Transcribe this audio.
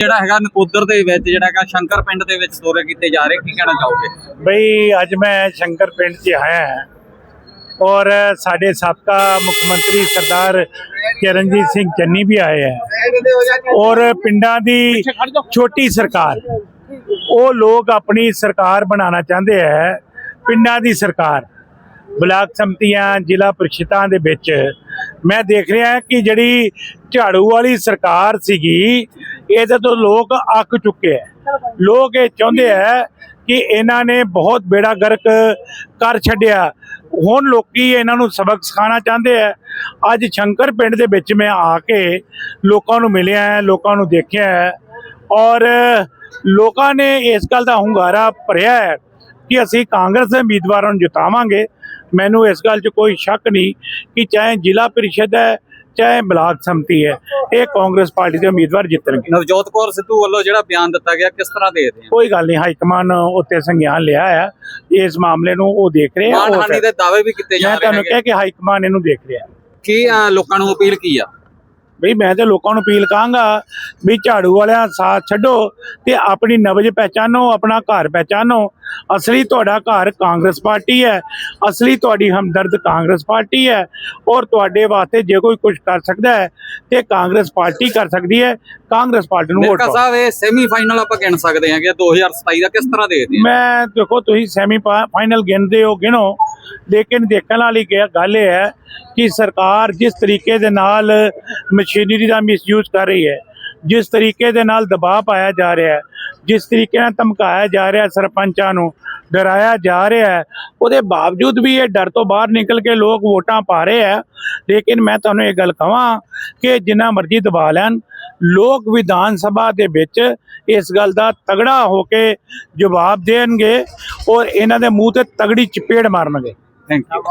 ਜਿਹੜਾ ਹੈਗਾ ਨਕੋਦਰ ਦੇ ਵਿੱਚ ਜਿਹੜਾ ਹੈਗਾ ਸ਼ੰਕਰ ਪਿੰਡ ਦੇ ਵਿੱਚ ਦੌਰੇ ਕੀਤੇ ਜਾ ਰਹੇ ਕੀ ਕਹਿਣਾ ਚਾਹੋਗੇ? ਬਈ ਅੱਜ ਮੈਂ ਸ਼ੰਕਰ ਪਿੰਡ 'ਚ ਆਇਆ ਹਾਂ ਔਰ ਸਾਡੇ ਸਾਬਕਾ ਮੁੱਖ ਮੰਤਰੀ ਸਰਦਾਰ ਚਰਨਜੀਤ ਸਿੰਘ ਚੰਨੀ ਵੀ ਆਏ ਹੈ ਔਰ ਪਿੰਡਾਂ ਦੀ ਛੋਟੀ ਸਰਕਾਰ ਉਹ ਲੋਕ ਆਪਣੀ ਸਰਕਾਰ ਬਣਾਉਣਾ ਚਾਹੁੰਦੇ ਹੈ ਪਿੰਡਾਂ ਦੀ ਸਰਕਾਰ। ਬਲਾਕ ਸੰਮਤੀਆਂ ਜ਼ਿਲ੍ਹਾ ਪ੍ਰੀਸ਼ਦਾਂ ਦੇ ਵਿੱਚ ਮੈਂ ਦੇਖ ਰਿਹਾ ਕਿ ਜਿਹੜੀ ਝਾੜੂ ਵਾਲੀ ਸਰਕਾਰ ਸੀਗੀ ਇਹਦੇ ਤੋਂ ਲੋਕ ਅੱਕ ਚੁੱਕੇ ਹੈ ਲੋਕ ਇਹ ਚਾਹੁੰਦੇ ਹੈ ਕਿ ਇਹਨਾਂ ਨੇ ਬਹੁਤ ਬੇੜਾ ਗਰਕ ਕਰ ਛੱਡਿਆ। ਹੁਣ ਲੋਕੀ ਇਹਨਾਂ ਨੂੰ ਸਬਕ ਸਿਖਾਉਣਾ ਚਾਹੁੰਦੇ ਹੈ ਅੱਜ ਸ਼ੰਕਰ ਪਿੰਡ ਦੇ ਵਿੱਚ ਮੈਂ ਆ ਕੇ ਲੋਕਾਂ ਨੂੰ ਮਿਲਿਆ ਹੈ ਲੋਕਾਂ ਨੂੰ ਦੇਖਿਆ ਹੈ ਔਰ ਲੋਕਾਂ ਨੇ ਇਸ ਗੱਲ ਦਾ ਹੁੰਗਾਰਾ ਭਰਿਆ ਹੈ ਕਿ ਅਸੀਂ ਕਾਂਗਰਸ ਦੇ ਉਮੀਦਵਾਰਾਂ ਨੂੰ ਜਿਤਾਵਾਂਗੇ। ਮੈਨੂੰ ਇਸ ਗੱਲ 'ਚ ਕੋਈ ਸ਼ੱਕ ਨਹੀਂ ਕਿ ਚਾਹੇ ਜ਼ਿਲ੍ਹਾ ਪਰਿਸ਼ਦ ਹੈ ਚਾਹੇ ਬਲਾਕ ਸੰਮਤੀ ਹੈ ਇਹ ਕਾਂਗਰਸ ਪਾਰਟੀ ਦੇ ਉਮੀਦਵਾਰ ਜਿੱਤਣਗੇ। ਨਵਜੋਤ ਕੌਰ ਸਿੱਧੂ ਵੱਲੋਂ ਜਿਹੜਾ ਬਿਆਨ ਦਿੱਤਾ ਗਿਆ ਕਿਸ ਤਰ੍ਹਾਂ ਦੇਖਦੇ ਆ ਕੋਈ ਗੱਲ ਨਹੀਂ ਹਾਈ ਕਮਾਨ ਉੱਤੇ ਸੰਗਿਆਨ ਲਿਆ ਹੈ ਇਸ ਮਾਮਲੇ ਨੂੰ ਉਹ ਦੇਖ ਰਹੇ ਆ ਮਾਨਹਾਨੀ ਦੇ ਦਾਅਵੇ ਵੀ ਕੀਤੇ ਜਾ ਮੈਂ ਰਹੇ ਤੁਹਾਨੂੰ ਹੈਗੇ। ਕਿਹਾ ਕਿ ਹਾਈ ਕਮਾਨ ਇਹਨੂੰ ਦੇਖ ਰਿਹਾ। ਕੀ ਲੋਕਾਂ ਨੂੰ ਅਪੀਲ ਕੀ ਆ? ਬਈ ਮੈਂ ਤੇ ਲੋਕਾਂ ਨੂੰ ਅਪੀਲ ਕਹਾਂਗਾ ਵੀ ਝਾੜੂ ਵਾਲਿਆਂ ਸਾਥ ਛੱਡੋ ਤੇ ਆਪਣੀ ਨਬਜ ਪਹਿਚਾਨੋ ਆਪਣਾ ਘਰ ਪਹਿਚਾਨੋ। ਅਸਲੀ ਤੁਹਾਡਾ ਘਰ ਕਾਂਗਰਸ ਪਾਰਟੀ ਹੈ। ਅਸਲੀ ਤੁਹਾਡੀ ਹਮਦਰਦ ਕਾਂਗਰਸ ਪਾਰਟੀ ਹੈ। ਔਰ ਤੁਹਾਡੇ ਵਾਸਤੇ ਜੇ ਕੋਈ ਕੁਝ ਕਰ ਸਕਦਾ ਹੈ ਤੇ ਕਾਂਗਰਸ ਪਾਰਟੀ ਕਰ ਸਕਦੀ ਹੈ। ਕਾਂਗਰਸ ਪਾਰਟੀ ਨੂੰ ਵੋਟ ਪਾਓ। ਸਾਹਿਬ ਇਹ ਸੈਮੀ ਫਾਈਨਲ ਆਪਾਂ ਗਿਣ ਸਕਦੇ ਹਾਂਗੇ 2027 ਦਾ ਕਿਸ ਤਰ੍ਹਾਂ ਦੇਖਦੇ ਮੈਂ ਦੇਖੋ ਤੁਸੀਂ ਸੈਮੀ ਫਾਈਨਲ ਗਿਣਦੇ ਹੋ ਗਿਣੋ। ਲੇਕਿਨ ਦੇਖਣ ਵਾਲੀ ਗੱਲ ਇਹ ਹੈ ਕਿ ਸਰਕਾਰ ਜਿਸ ਤਰੀਕੇ ਦੇ ਨਾਲ ਮਸ਼ੀਨਰੀ ਦਾ ਮਿਸਯੂਜ਼ ਕਰ ਰਹੀ ਹੈ ਜਿਸ ਤਰੀਕੇ ਦੇ ਨਾਲ ਦਬਾਅ ਪਾਇਆ ਜਾ ਰਿਹਾ ਹੈ, ਜਿਸ ਤਰੀਕੇ ਨਾਲ ਧਮਕਾਇਆ ਜਾ ਰਿਹਾ ਸਰਪੰਚਾਂ ਨੂੰ, ਡਰਾਇਆ ਜਾ ਰਿਹਾ ਹੈ, ਉਹਦੇ ਬਾਵਜੂਦ ਵੀ ਇਹ ਡਰ ਤੋਂ ਬਾਹਰ ਨਿਕਲ ਕੇ ਲੋਕ ਵੋਟਾਂ ਪਾ ਰਹੇ ਹੈ। ਲੇਕਿਨ ਮੈਂ ਤੁਹਾਨੂੰ ਇਹ ਗੱਲ ਕਹਾਂ ਕਿ ਜਿੰਨਾ ਮਰਜ਼ੀ ਦਬਾ ਲੈਣ, ਲੋਕ ਵਿਧਾਨ ਸਭਾ ਦੇ ਵਿੱਚ ਇਸ ਗੱਲ ਦਾ ਤਗੜਾ ਹੋ ਕੇ ਜਵਾਬ ਦੇਣਗੇ ਔਰ ਇਹਨਾਂ ਦੇ ਮੂੰਹ ਤੇ ਤਗੜੀ ਚਪੇੜ ਮਾਰਨਗੇ। Thank you